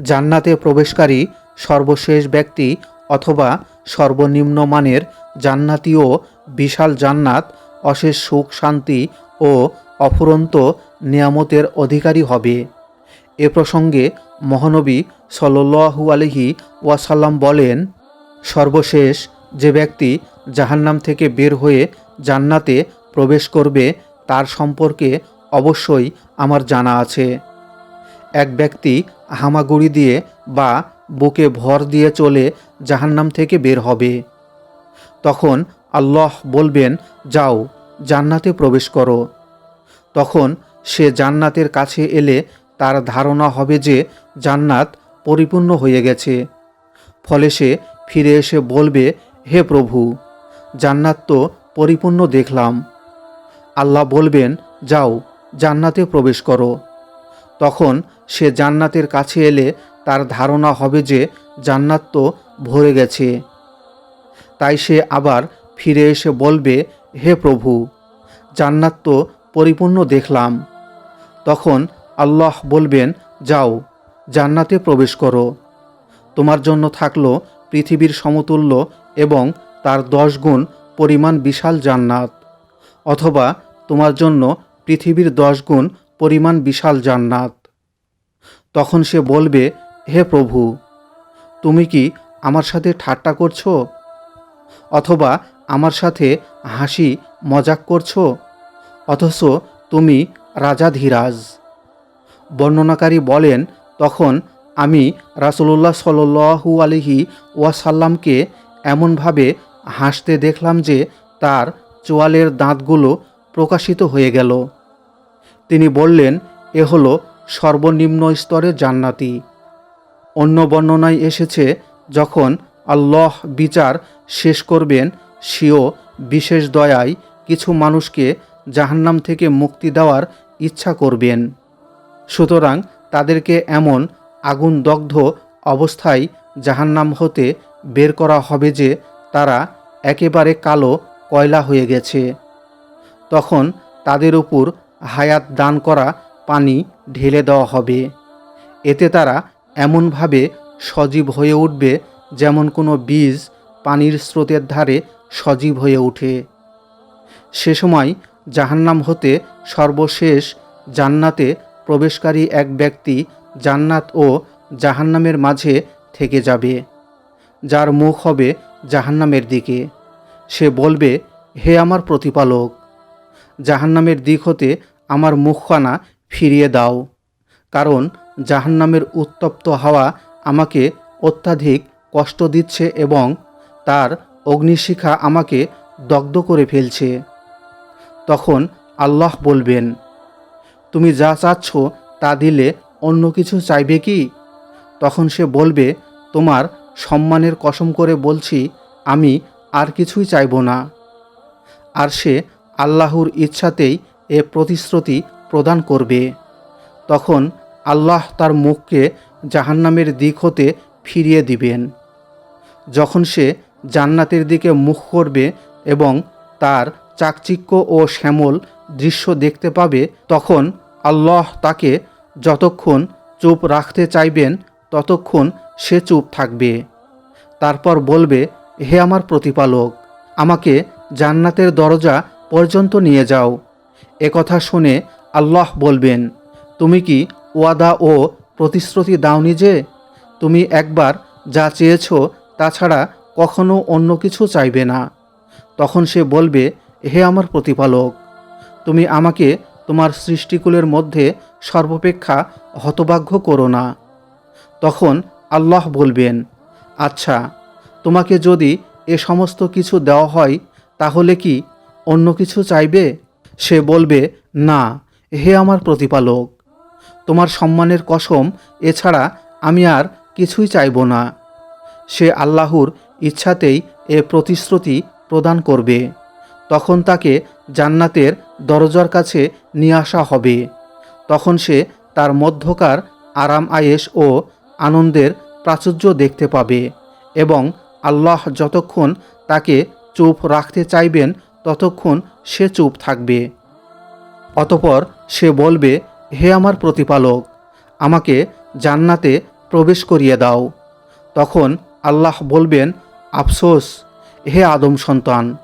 জান্নাতে প্রবেশকারী সর্বশেষ ব্যক্তি অথবা সর্বনিম্ন মানের জান্নাতীয় বিশাল জান্নাত, অশেষ সুখ, শান্তি ও অফুরন্ত নিয়ামতের অধিকারী হবে। এ প্রসঙ্গে মহানবী সল্লু আলহি ওয়াসাল্লাম বলেন, সর্বশেষ যে ব্যক্তি জাহান্নাম থেকে বের হয়ে জান্নাতে প্রবেশ করবে, তার সম্পর্কে অবশ্যই আমার জানা আছে। এক ব্যক্তি হামাগুড়ি দিয়ে বা বুকে ভর দিয়ে চলে জাহান্নাম থেকে বের হবে। তখন আল্লাহ বলবেন, যাও, জান্নাতে প্রবেশ করো। তখন সে জান্নাতের কাছে এলে তার ধারণা হবে যে জান্নাত পরিপূর্ণ হয়ে গেছে। ফলে সে ফিরে এসে বলবে, হে প্রভু, জান্নাত তো পরিপূর্ণ দেখলাম। আল্লাহ বলবেন, যাও, জান্নাতে প্রবেশ করো। তখন সে জান্নাতের কাছে এলে তার ধারণা হবে যে জান্নাত তো ভরে গেছে। তাই সে আবার ফিরে এসে বলবে, হে প্রভু, জান্নাত তো পরিপূর্ণ দেখলাম। তখন আল্লাহ বলবেন, যাও, জান্নাতে প্রবেশ করো। তোমার জন্য থাকল পৃথিবীর সমতুল্য এবং তার দশ গুণ পরিমাণ বিশাল জান্নাত। অথবা তোমার জন্য পৃথিবীর দশ গুণ পরিমাণ বিশাল জান্নাত। তখন সে বলবে, হে প্রভু, তুমি কি আমার সাথে ঠাট্টা করছ? অথবা আমার সাথে হাসি মজাক করছ? অথচ তুমি রাজা ধীরাজ। বর্ণনাকারী বলেন, তখন আমি রাসুলুল্লাহ সাল্লু আলহি ওয়াসাল্লামকে এমনভাবে হাসতে দেখলাম যে তার চোয়ালের দাঁতগুলো প্রকাশিত হয়ে গেল। তিনি বললেন, এ হলো সর্বনিম্ন স্তরে জান্নাতি। অন্য বর্ণনায় এসেছে, যখন আল্লাহ বিচার শেষ করবেন, সেও বিশেষ দয়ায় কিছু মানুষকে জাহান্নাম থেকে মুক্তি দেওয়ার ইচ্ছা করবেন। সুতরাং তাদেরকে এমন আগুন দগ্ধ অবস্থায় জাহান্নাম হতে বের করা হবে যে তারা একেবারে কালো কয়লা হয়ে গেছে। তখন তাদের উপর হায়াত দান করা পানি ঢেলে দেওয়া হবে। এতে তারা এমনভাবে সজীব হয়ে উঠবে যেমন কোনো বীজ পানির স্রোতের ধারে সজীব হয়ে ওঠে। সে সময় জাহান্নাম হতে সর্বশেষ জান্নাতে প্রবেশকারী এক ব্যক্তি জান্নাত ও জাহান্নামের মাঝে থেকে যাবে, যার মুখ হবে জাহান্নামের দিকে। সে বলবে, হে আমার প্রতিপালক, জাহান্নামের দিক হতে আমার মুখখানা ফিরিয়ে দাও। কারণ জাহান্নামের উত্তপ্ত হাওয়া আমাকে অত্যাধিক কষ্ট দিচ্ছে এবং তার অগ্নিশিখা আমাকে দগ্ধ করে ফেলছে। তখন আল্লাহ বলবেন, তুমি যা চাচ্ছ তা দিলে অন্য কিছু চাইবে কি? তখন সে বলবে, তোমার সম্মানের কসম করে বলছি, আমি আর কিছুই চাইব না। আর সে আল্লাহর ইচ্ছাতেই এ প্রতিশ্রুতি প্রদান করবে। তখন আল্লাহ তার মুখকে জাহান্নামের দিক হতে ফিরিয়ে দিবেন। যখন সে জান্নাতের দিকে মুখ করবে এবং তার চাকচিক্য ও শ্যামল দৃশ্য দেখতে পাবে, তখন আল্লাহ তাকে যতক্ষণ চুপ রাখতে চাইবেন, ততক্ষণ সে চুপ থাকবে। তারপর বলবে, হে আমার প্রতিপালক, আমাকে জান্নাতের দরজা পর্যন্ত নিয়ে যাও। একথা শুনে আল্লাহ বলবেন, তুমি কি ওয়াদা ও প্রতিশ্রুতি দাওনি যে, তুমি একবার যা চেয়েছ তাছাড়া কখনো অন্য কিছু চাইবে না? তখন সে বলবে, হে আমার প্রতিপালক, তুমি আমাকে তোমার সৃষ্টিকুলের মধ্যে সর্বাপেক্ষা হতভাগ্য করো না। তখন আল্লাহ বলবেন আচ্ছা তোমাকে যদি এ সমস্ত কিছু দেওয়া হয় তাহলে কি অন্য কিছু চাইবে? সে বলবে, না হে আমার প্রতিপালক, তোমার সম্মানের কসম, এছাড়া আমি আর কিছুই চাইব না। সে আল্লাহর ইচ্ছাতেই এ প্রতিশ্রুতি প্রদান করবে। তখন তাকে জান্নাতের দরজার কাছে নিয়ে আসা হবে। তখন সে তার মধ্যকার আরাম আয়েস ও আনন্দের প্রাচুর্য দেখতে পাবে এবং আল্লাহ যতক্ষণ তাকে চুপ রাখতে চাইবেন, ততক্ষণ সে চুপ থাকবে। অতপর সে বলবে, হে আমার প্রতিপালক, আমাকে জান্নাতে প্রবেশ করিয়ে দাও। তখন আল্লাহ বলবেন, আফসোস, হে আদম সন্তান,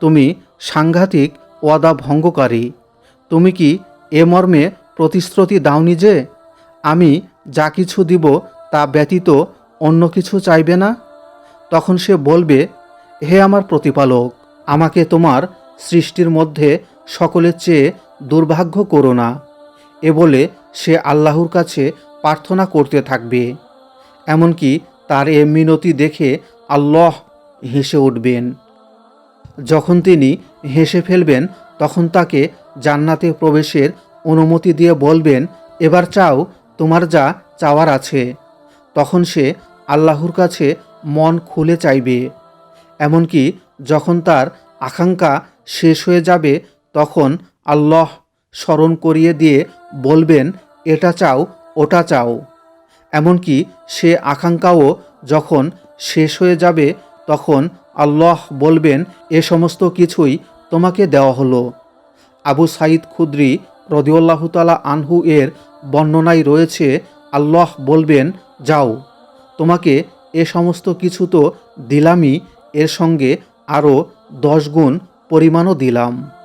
তুমি সাংঘাতিক ওয়াদা ভঙ্গকারী। তুমি কি এ মর্মে প্রতিশ্রুতি দাওনি যে আমি যা কিছু দিব তা ব্যতীত অন্য কিছু চাইবে না? তখন সে বলবে, হে আমার প্রতিপালক, আমাকে তোমার সৃষ্টির মধ্যে সকলের চেয়ে দুর্ভাগ্য করো না। এ বলে সে আল্লাহর কাছে প্রার্থনা করতে থাকবে। এমনকি তার এ মিনতি দেখে আল্লাহ হেসে উঠবেন। যখন তিনি হেসে ফেলবেন, তখন তাকে জান্নাতে প্রবেশের অনুমতি দিয়ে বলবেন, এবার চাও, তোমার যা চাওয়ার আছে। তখন সে আল্লাহর কাছে মন খুলে চাইবে। এমনকি যখন তার আকাঙ্ক্ষা শেষ হয়ে যাবে, তখন আল্লাহ স্মরণ করিয়ে দিয়ে বলবেন, এটা চাও, ওটা চাও। এমনকি সে আকাঙ্ক্ষাও যখন শেষ হয়ে যাবে, তখন আল্লাহ বলবেন, এ সমস্ত কিছুই তোমাকে দেওয়া হলো। আবু সাইদ খুদ্রি রদিউল্লাহ তালা আনহু এর বর্ণনায় রয়েছে, আল্লাহ বলবেন, যাও, তোমাকে এ সমস্ত কিছু তো দিলামই, এর সঙ্গে আরও দশ গুণ পরিমাণও দিলাম।